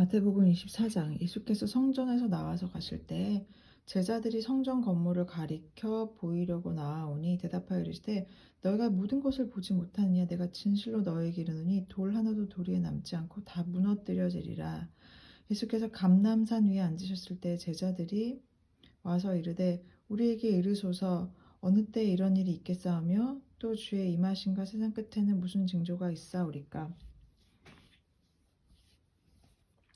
마태복음 24장 예수께서 성전에서 나와서 가실 때 제자들이 성전 건물을 가리켜 보이려고 나아오니 대답하여 이르시되 너희가 모든 것을 보지 못하느냐? 내가 진실로 너희에게 이르노니 돌 하나도 도리에 남지 않고 다 무너뜨려지리라. 예수께서 감남산 위에 앉으셨을 때 제자들이 와서 이르되 우리에게 이르소서. 어느 때 이런 일이 있겠사오며 또 주의 임하심과 세상 끝에는 무슨 징조가 있사오리까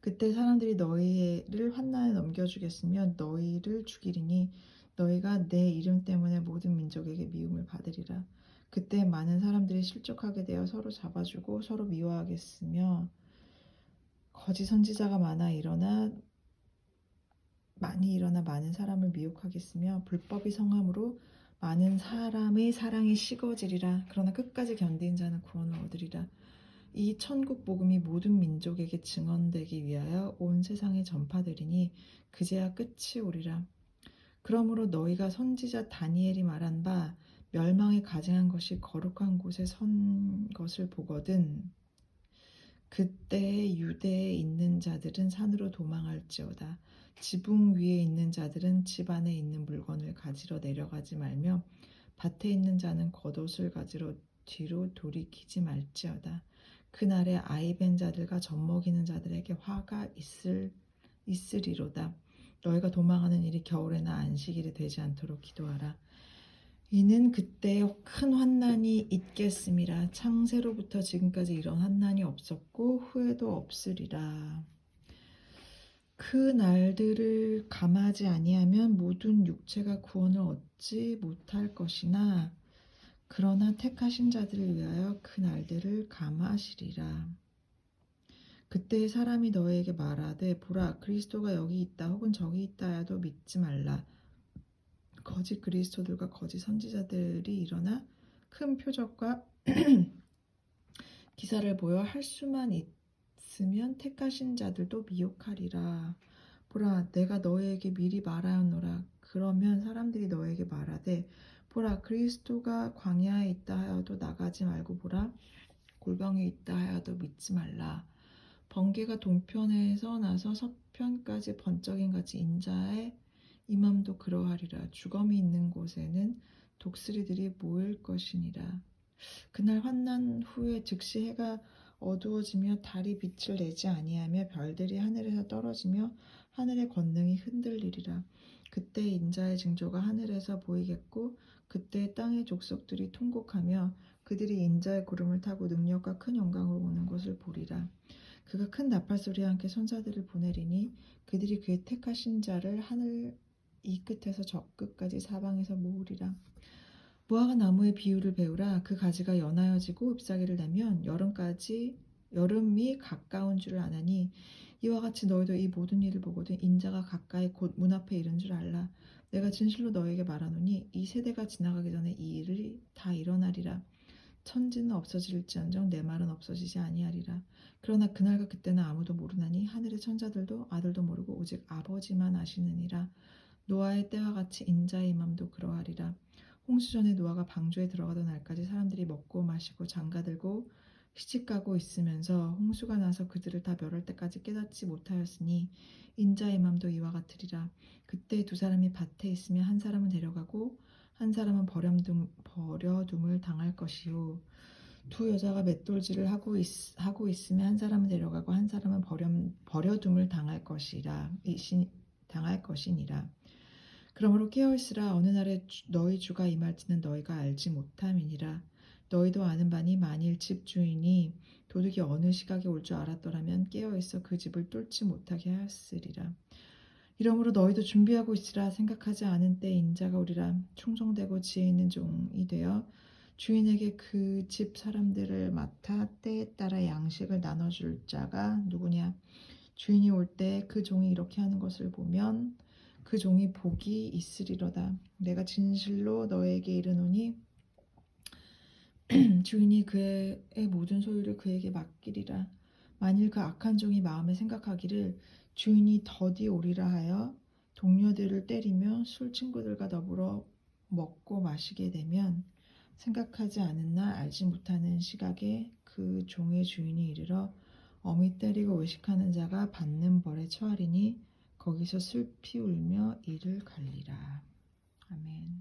그때 사람들이 너희를 환난에 넘겨주겠으며 너희를 죽이리니 너희가 내 이름 때문에 모든 민족에게 미움을 받으리라. 그때 많은 사람들이 실족하게 되어 서로 잡아주고 서로 미워하겠으며 거짓 선지자가 많아 일어나 많이 일어나 많은 사람을 미혹하겠으며 불법이 성함으로 많은 사람의 사랑이 식어지리라. 그러나 끝까지 견딘 자는 구원을 얻으리라. 이 천국 복음이 모든 민족에게 증언되기 위하여 온 세상에 전파되리니 그제야 끝이 오리라. 그러므로 너희가 선지자 다니엘이 말한 바 멸망에 가증한 것이 거룩한 곳에 선 것을 보거든 그때 유대에 있는 자들은 산으로 도망할지어다 지붕 위에 있는 자들은 집 안에 있는 물건을 가지러 내려가지 말며 밭에 있는 자는 겉옷을 가지러 뒤로 돌이키지 말지어다 그날에 아이벤 자들과 젖먹이는 자들에게 화가 있을 있으리로다. 너희가 도망하는 일이 겨울에나 안식일이 되지 않도록 기도하라. 이는 그때 큰 환난이 있겠음이라 창세로부터 지금까지 이런 환난이 없었고 후에도 없으리라. 그 날들을 감하지 아니하면 모든 육체가 구원을 얻지 못할 것이나 그러나 택하신 자들을 위하여 그 날들을 감하시리라. 그때 사람이 너에게 말하되 보라 그리스도가 여기 있다 혹은 저기 있다 하여도 믿지 말라. 거짓 그리스도들과 거짓 선지자들이 일어나 큰 표적과 기사를 보여 할 수만 있으면 택하신 자들도 미혹하리라. 보라 내가 너에게 미리 말하였노라. 그러면 사람들이 너에게 말하되 보라 그리스도가 광야에 있다 하여도 나가지 말고 보라. 골방에 있다 하여도 믿지 말라. 번개가 동편에서 나서 서편까지 번쩍인 같이 인자의 이맘도 그러하리라. 주검이 있는 곳에는 독수리들이 모일 것이니라. 그날 환난 후에 즉시 해가 어두워지며 달이 빛을 내지 아니하며 별들이 하늘에서 떨어지며 하늘의 권능이 흔들리리라 그때 인자의 징조가 하늘에서 보이겠고 그때 땅의 족속들이 통곡하며 그들이 인자의 구름을 타고 능력과 큰 영광으로 오는 것을 보리라. 그가 큰 나팔 소리와 함께 손사들을 보내리니 그들이 그의 택하신 자를 하늘 이 끝에서 저 끝까지 사방에서 모으리라. 무화과 나무의 비유를 배우라. 그 가지가 연하여지고 잎사귀를 내면 여름까지 여름이 가까운 줄을 아나니 이와 같이 너희도 이 모든 일을 보거든 인자가 가까이 곧 문 앞에 이른 줄 알라. 내가 진실로 너에게 말하노니 이 세대가 지나가기 전에 이 일이 다 일어나리라. 천지는 없어질지언정 내 말은 없어지지 아니하리라. 그러나 그날과 그때는 아무도 모르나니 하늘의 천자들도 아들도 모르고 오직 아버지만 아시느니라. 노아의 때와 같이 인자의 임함도 그러하리라. 홍수 전에 노아가 방주에 들어가던 날까지 사람들이 먹고 마시고 장가들고 시집가고 있으면서 홍수가 나서 그들을 다 멸할 때까지 깨닫지 못하였으니 인자의 맘도 이와 같으리라. 그때 두 사람이 밭에 있으면 한 사람은 데려가고 한 사람은 버려둠, 버려둠을 당할 것이요. 두 여자가 맷돌질을 하고, 있, 하고 있으면 한 사람은 데려가고 한 사람은 버려, 버려둠을 당할 것이라 이시, 당할 것이니라. 그러므로 깨어 있으라 어느 날에 주- 너희 주가 임할지는 너희가 알지 못함이니라. 너희도 아는 바니 만일 집 주인이 도둑이 어느 시각에 올 줄 알았더라면 깨어 있어 그 집을 뚫지 못하게 하였으리라. 이러므로 너희도 준비하고 있으라 생각하지 않은 때 인자가 오리라 충성되고 지혜 있는 종이 되어 주인에게 그 집 사람들을 맡아 때에 따라 양식을 나눠줄 자가 누구냐? 주인이 올 때 그 종이 이렇게 하는 것을 보면 그 종이 복이 있으리로다. 내가 진실로 너에게 이르노니 주인이 그의 모든 소유를 그에게 맡기리라. 만일 그 악한 종이 마음에 생각하기를 주인이 더디 오리라 하여 동료들을 때리며 술 친구들과 더불어 먹고 마시게 되면 생각하지 않은 날 알지 못하는 시각에 그 종의 주인이 이르러 어미 때리고 외식하는 자가 받는 벌에 처하리니 거기서 슬피 울며 이를 갈리라. 아멘.